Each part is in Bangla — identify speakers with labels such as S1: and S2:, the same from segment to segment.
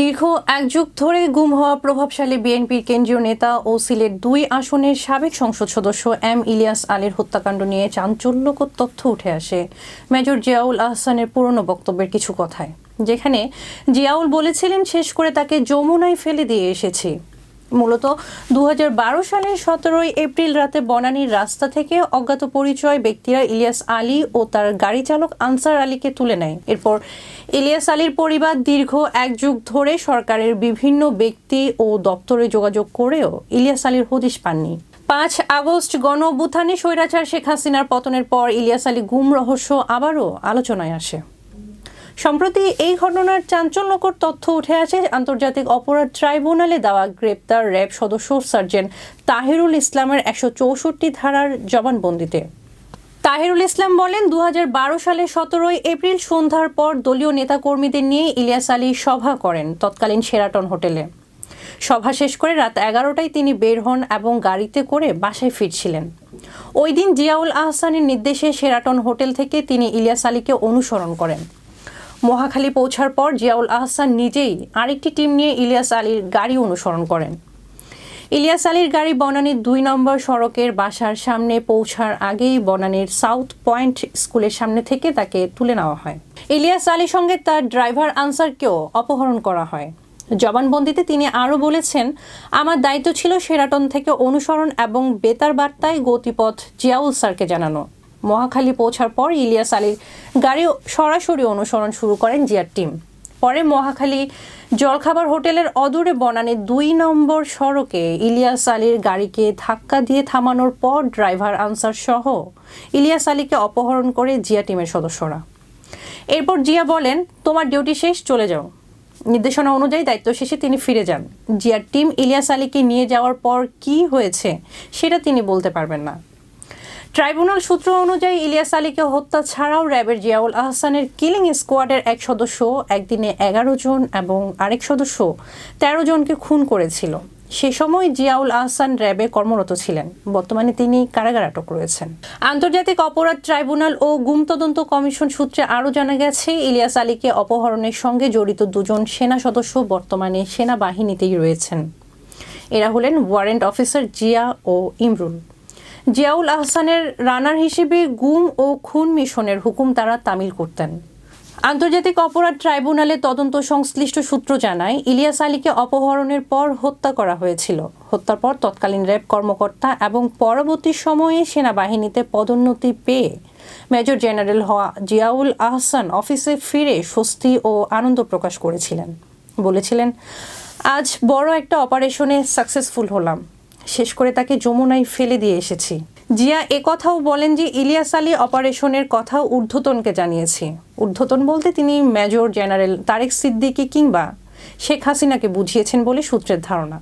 S1: দীর্ঘ এক যুগ ধরে গুম হওয়া প্রভাবশালী বিএনপির কেন্দ্রীয় নেতা ও সিলেট দুই আসনের সাবেক সংসদ সদস্য এম ইলিয়াস আলীর হত্যাকাণ্ড নিয়ে চাঞ্চল্যকর তথ্য উঠে আসে। মেজর জিয়াউল আহসানের পুরনো বক্তব্যের কিছু কথায়, যেখানে জিয়াউল বলেছিলেন, শেষ করে তাকে যমুনায় ফেলে দিয়ে এসেছি। মূলত দু হাজার বারো সালের সতেরোই এপ্রিল রাতে বনানীর রাস্তা থেকে অজ্ঞাত পরিচয় ব্যক্তিরা ইলিয়াস আলী ও তার গাড়ি চালক আনসার আলীকে তুলে নেয়। এরপর ইলিয়াস আলীর পরিবার দীর্ঘ এক যুগ ধরে সরকারের বিভিন্ন ব্যক্তি ও দপ্তরে যোগাযোগ করেও ইলিয়াস আলীর হদিশ পাননি। পাঁচ আগস্ট গণ স্বৈরাচার শেখ হাসিনার পতনের পর ইলিয়াস আলী গুম রহস্য আবারও আলোচনায় আসে। সম্প্রতি এই ঘটনার চাঞ্চল্যকর তথ্য উঠে আসে। আন্তর্জাতিক অপরাধ ট্রাইব্যুনালে দেওয়া গ্রেপ্তার র্যাব সদস্য সার্জেন্ট তাহিরুল ইসলামের একশো চৌষট্টি ধারার জবানবন্দিতে। তাহিরুল ইসলাম বলেন দু হাজার বারো সালে সতেরোই এপ্রিল সন্ধ্যার পর দলীয় নেতাকর্মীদের নিয়ে ইলিয়াস আলী সভা করেন তৎকালীন সেরাটন হোটেলে। সভা শেষ করে রাত এগারোটায় তিনি বের হন এবং গাড়িতে করে বাসায় ফিরছিলেন। ওই দিন জিয়াউল আহসানের নির্দেশে সেরাটন হোটেল থেকে তিনি ইলিয়াস আলীকে অনুসরণ করেন। মহাখালী পৌঁছার পর জিয়াউল আহসান নিজেই আরেকটি টিম নিয়ে ইলিয়াস আলীর গাড়ি অনুসরণ করেন। ইলিয়াস আলীর গাড়ি বনানীর দুই নম্বর সড়কের বাসার সামনে পৌঁছার আগেই বনানীর সাউথ পয়েন্ট স্কুলের সামনে থেকে তাকে তুলে নেওয়া হয়। ইলিয়াস আলীর সঙ্গে তার ড্রাইভার আনসারকেও অপহরণ করা হয়। জবানবন্দিতে তিনি আরও বলেছেন, আমার দায়িত্ব ছিল সেরাটন থেকে অনুসরণ এবং বেতার বার্তায় গতিপথ জিয়াউল স্যারকে জানানো। মহাখালী পৌঁছার পর ইলিয়াস আলীর গাড়ি সরাসরি অনুসরণ শুরু করেন জিয়ার টিম। পরে মহাখালী জলখাবার হোটেলের অদূরে বনানে দুই নম্বর সড়কে ইলিয়াস আলীর গাড়িকে ধাক্কা দিয়ে থামানোর পর ড্রাইভার আনসার সহ ইলিয়াস আলীকে অপহরণ করে জিয়া টিমের সদস্যরা। এরপর জিয়া বলেন, তোমার ডিউটি শেষ, চলে যাও। নির্দেশনা অনুযায়ী দায়িত্ব শেষে তিনি ফিরে যান। জিয়ার টিম ইলিয়াস আলীকে নিয়ে যাওয়ার পর কি হয়েছে, সেটা তিনি বলতে পারবেন না। ট্রাইব্যুনাল সূত্র অনুযায়ী ইলিয়াস আলীকে হত্যা ছাড়াও র্যাবের জিয়াউল আহসানের কিলিং স্কোয়াডের এক সদস্য, একদিনে এগারো জন এবং আরেক সদস্য তেরো জনকে খুন করেছিল। সে সময় জিয়াউল আহসান র্যাবে কর্মরত ছিলেন। বর্তমানে তিনি কারাগার আটক রয়েছেন। আন্তর্জাতিক অপরাধ ট্রাইব্যুনাল ও গুম তদন্ত কমিশন সূত্রে আরও জানা গেছে, ইলিয়াস আলীকে অপহরণের সঙ্গে জড়িত দুজন সেনা সদস্য বর্তমানে সেনাবাহিনীতেই রয়েছেন। এরা হলেন ওয়ারেন্ট অফিসার জিয়া ও ইমরুল। জিয়াউল আহসানের রানার হিসেবে গুম ও খুন মিশনের হুকুম তারা তামিল করতেন। আন্তর্জাতিক অপরাধ ট্রাইব্যুনালে তদন্ত সংশ্লিষ্ট সূত্র জানায়, ইলিয়াস আলীকে অপহরণের পর হত্যা করা হয়েছিল। হত্যার পর তৎকালীন র্যাব কর্মকর্তা এবং পরবর্তী সময়ে সেনাবাহিনীতে পদোন্নতি পেয়ে মেজর জেনারেল হওয়া জিয়াউল আহসান অফিসে ফিরে স্বস্তি ও আনন্দ প্রকাশ করেছিলেন। বলেছিলেন, আজ বড় একটা অপারেশনে সাকসেসফুল হলাম। শেষ করে তাকে যমুনায় ফেলে দিয়ে এসেছি। জিয়া কথাও বলেন যে ইলিয়াস আলী অপারেশনের কথা ঊর্ধ্বতনকে জানিয়েছি। ঊর্ধ্বতন বলতে তিনি মেজর জেনারেল তারেক সিদ্দিকি কিংবা শেখ হাসিনাকে বুঝিয়েছেন বলে সূত্রের ধারণা।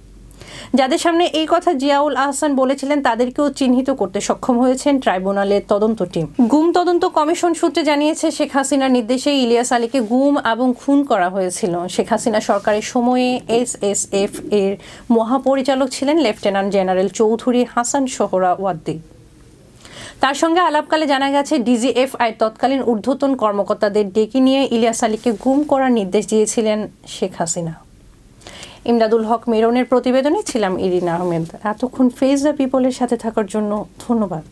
S1: যাদের সামনে এই কথা জিয়াউল আহসান বলেছিলেন, তাদেরকেও চিহ্নিত করতে সক্ষম হয়েছেন ট্রাইব্যুনালের তদন্ত টিম। গুম তদন্ত কমিশন সূত্রে জানিয়েছে, শেখ হাসিনার নির্দেশে ইলিয়াস আলীকে গুম এবং খুন করা হয়েছিল। শেখ হাসিনা সরকারের সময়ে এস এস এফ এর মহাপরিচালক ছিলেন lieutenant general Chowdhury Hasan Sohrawardy তার সঙ্গে আলাপকালে জানা গেছে ডিজিএফআই তৎকালীন ঊর্ধ্বতন কর্মকর্তাদের ডেকে নিয়ে ইলিয়াস আলীকে গুম করার নির্দেশ দিয়েছিলেন শেখ হাসিনা। ইমদাদুল হক মেরনের প্রতিবেদনে ছিলাম ইরিন আহমেদ। এতক্ষণ ফেজ দ্য পিপলের সাথে থাকার জন্য ধন্যবাদ।